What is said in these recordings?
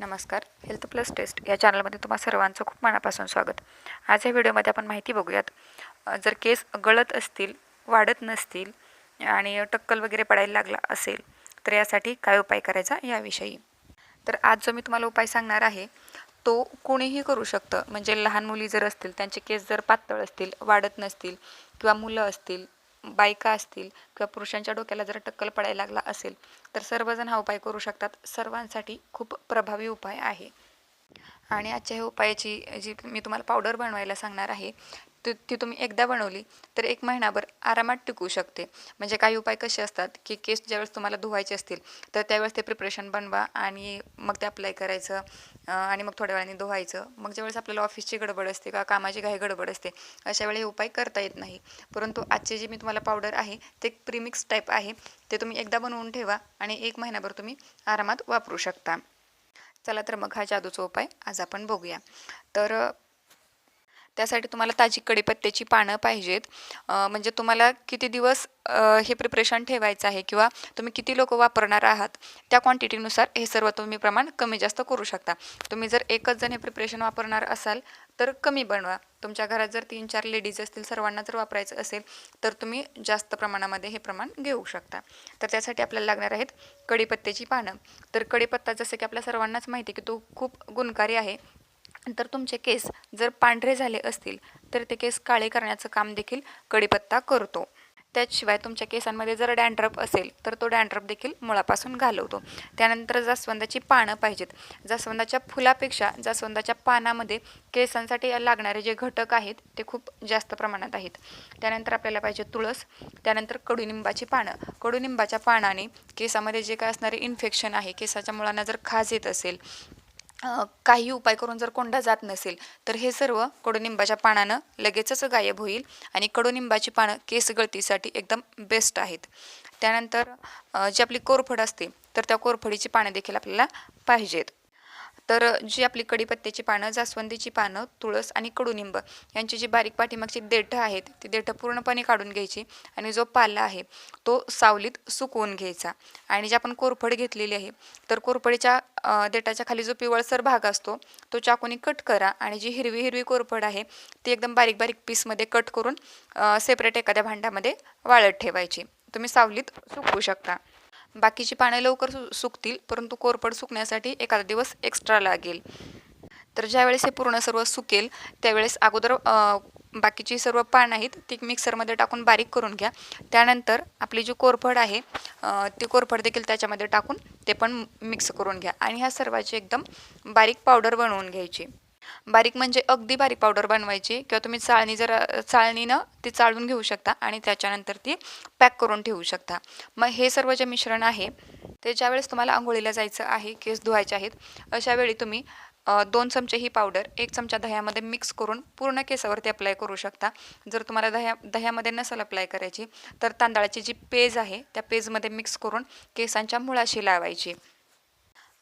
नमस्कार health plus taste या चॅनलमध्ये तुम्हा सर्वांचं खूप मनापासून स्वागत. आज या व्हिडिओमध्ये आपण माहिती बघूयात जर केस गळत असतील वाढत नसतील आणि टक्कल वगैरे पडायला लागला असेल तर यासाठी काय उपाय करायचा याविषयी? तर आज जो मी तुम्हाला उपाय सांगणार आहे तो कोणीही करू शकतं. म्हणजे लहान मुली जर असतील त्यांचे केस जर पातळ असतील वाढत नसतील किंवा मुलं असतील बायका असतील किंवा पुरुषांच्या डोक्याला जर टक्कल पडायला लागला असेल तर सर्वजण हा उपाय करू शकतात. सर्वांसाठी खूप प्रभावी उपाय आहे. आणि आजच्या ह्या उपायाची जी मी तुम्हाला पावडर बनवायला सांगणार आहे ती ती तुम्ही एकदा बनवली तर एक महिनाभर आरामात टिकू शकते. म्हणजे काही उपाय कसे असतात की केस ज्यावेळेस तुम्हाला धुवायचे असतील तर त्यावेळेस ते प्रिपरेशन बनवा आणि मग ते अप्लाय करायचं आणि मग थोड्या वेळाने धुवायचं. मग ज्यावेळेस आपल्याला ऑफिसची गडबड असते किंवा कामाची घाई गडबड असते अशा वेळी हे उपाय करता येत नाही. परंतु आजचे जे मी तुम्हाला पावडर आहे ते एक प्रीमिक्स टाईप आहे ते तुम्ही एकदा बनवून ठेवा आणि एक महिनाभर तुम्ही आरामात वापरू शकता. चला तर मग हा जादूचा उपाय आज आपण बघूया. तर त्यासाठी तुम्हाला ताजी कढीपत्त्याची पानं पाहिजेत. म्हणजे तुम्हाला किती दिवस हे प्रिपरेशन ठेवायचं आहे किंवा तुम्ही किती लोक वापरणार आहात त्या क्वांटिटीनुसार हे सर्व तुम्ही प्रमाण कमी जास्त करू शकता. तुम्ही जर एकच जण हे प्रिपरेशन वापरणार असाल तर कमी बनवा. तुमच्या घरात जर तीन चार लेडीज असतील सर्वांना जर वापरायचं असेल तर तुम्ही जास्त प्रमाणामध्ये हे प्रमाण घेऊ शकता. तर त्यासाठी आपल्याला लागणार आहेत कढीपत्त्याची पानं. तर कढीपत्ता जसं की आपल्या सर्वांनाच माहिती आहे की तो खूप गुणकारी आहे. तर तुमचे केस जर पांढरे झाले असतील तर ते केस काळे करण्याचं काम देखील कढीपत्ता करतो. त्याशिवाय तुमच्या केसांमध्ये जर डॅन्ड्रफ असेल तर तो डॅन्ड्रफ देखील मुळापासून घालवतो. त्यानंतर जास्वंदाची पानं पाहिजेत. जास्वंदाच्या फुलापेक्षा जास्वंदाच्या पानामध्ये केसांसाठी लागणारे जे घटक आहेत ते खूप जास्त प्रमाणात आहेत. त्यानंतर आपल्याला पाहिजे तुळस त्यानंतर कडुनिंबाची पानं. कडुनिंबाच्या पानाने केसामध्ये जे काय असणारे इन्फेक्शन आहे केसाच्या मुळांना जर खाज येत असेल काही उपाय करून जर कोंडा जात नसेल तर हे सर्व कडुनिंबाच्या पानानं लगेचच गायब होईल आणि कडुनिंबाची पानं केस गळतीसाठी एकदम बेस्ट आहेत. त्यानंतर जी आपली कोरफड असते तर त्या कोरफडीची पानं देखील आपल्याला पाहिजेत. तर जी आपली कढीपत्त्याची पानं जास्वंदीची पानं तुळस आणि कडुनिंब यांची जी बारीक पाठीमागची देठं आहेत ती देठं पूर्णपणे काढून घ्यायची आणि जो पाला आहे तो सावलीत सुकवून घ्यायचा. आणि जे आपण कोरफड घेतलेली आहे तर कोरफडीच्या देठाच्या खाली जो पिवळसर भाग असतो तो चाकूने कट करा आणि जी हिरवी हिरवी कोरफड आहे ती एकदम बारीक बारीक पीसमध्ये कट करून सेपरेट एखाद्या भांड्यामध्ये वाळत ठेवायची. तुम्ही सावलीत सुकवू शकता. बाकीची पाने लवकर सु सुकतील परंतु कोरफड सुकण्यासाठी एखादा दिवस एक्स्ट्रा लागेल. तर ज्यावेळेस हे पूर्ण सर्व सुकेल त्यावेळेस अगोदर बाकीची सर्व पानं आहेत ती मिक्सरमध्ये टाकून बारीक करून घ्या. त्यानंतर आपली जी कोरफड आहे ती कोरफड देखील त्याच्यामध्ये टाकून ते पण मिक्स करून घ्या. आणि ह्या सर्वाची एकदम बारीक पावडर बनवून घ्यायची. बारीक म्हणजे अगदी बारीक पावडर बनवायची किंवा तुम्ही चाळणी जर चाळणीनं ती चाळून घेऊ शकता आणि त्याच्यानंतर ती पॅक करून ठेवू शकता. मग हे सर्व जे मिश्रण आहे ते ज्यावेळेस तुम्हाला आंघोळीला जायचं आहे केस धुवायचे आहेत अशा वेळी तुम्ही दोन चमचे ही पावडर एक चमचा दह्यामध्ये मिक्स करून पूर्ण केसावरती अप्लाय करू शकता. जर तुम्हाला दह्या दह्यामध्ये नसेल अप्लाय करायची तर तांदळाची जी पेज आहे त्या पेजमध्ये मिक्स करून केसांच्या मुळाशी लावायची.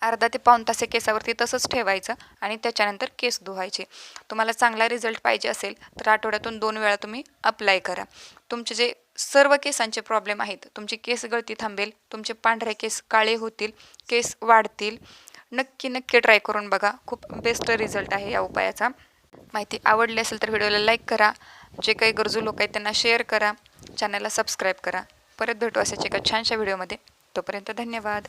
अर्धा ते पाऊण तास हे केसावरती तसंच ठेवायचं आणि त्याच्यानंतर केस धुवायचे. तुम्हाला चांगला रिझल्ट पाहिजे असेल तर आठवड्यातून दोन वेळा तुम्ही अप्लाय करा. तुमचे जे सर्व केसांचे प्रॉब्लेम आहेत तुमची केस गळती थांबेल तुमचे पांढरे केस काळे होतील केस वाढतील नक्की नक्की ट्राय करून बघा. खूप बेस्ट रिझल्ट आहे या उपायाचा. माहिती आवडली असेल तर व्हिडिओला लाईक करा. जे काही गरजू लोक आहेत त्यांना शेअर करा. चॅनलला सबस्क्राईब करा. परत भेटू असायचे एका छानशा व्हिडिओमध्ये. तोपर्यंत धन्यवाद.